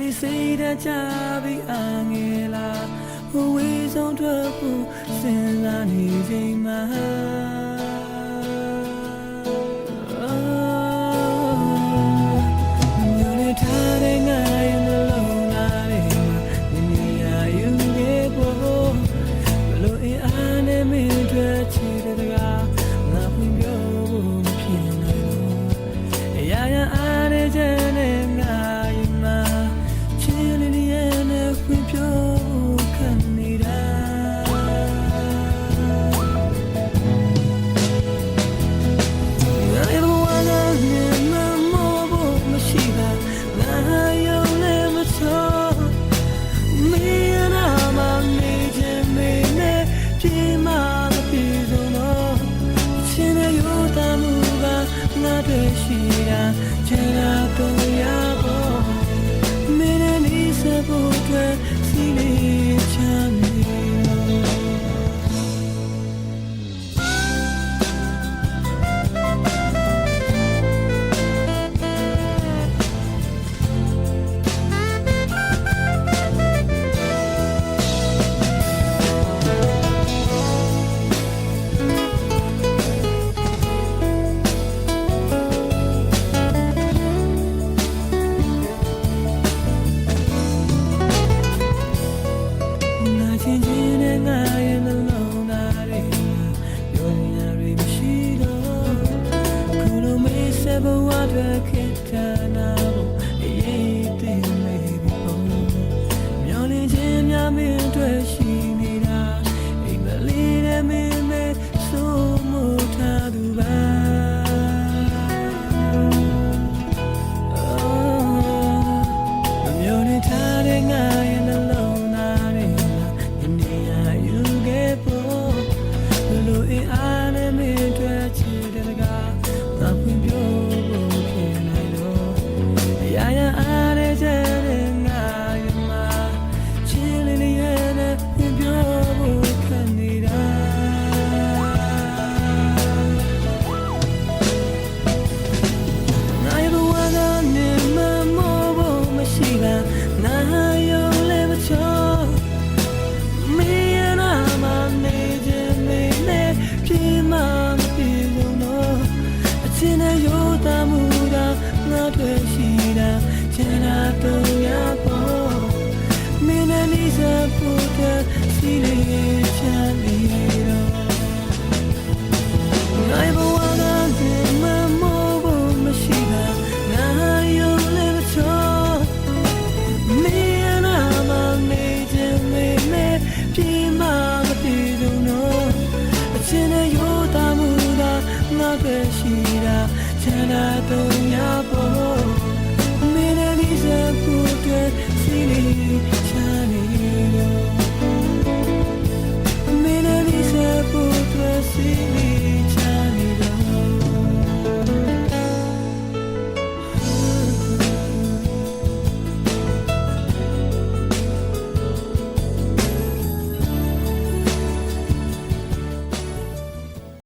နေစိတ်တကြပြီးအငယ်လာဟိုဝေးဆုံးထွက်ဖို့စဉ်းစားနေချိန်မှာ the. ပဲရှိတာချမ်းသာတော့ရဖို့မင်းနဲ့ဒီစပ်ဖို့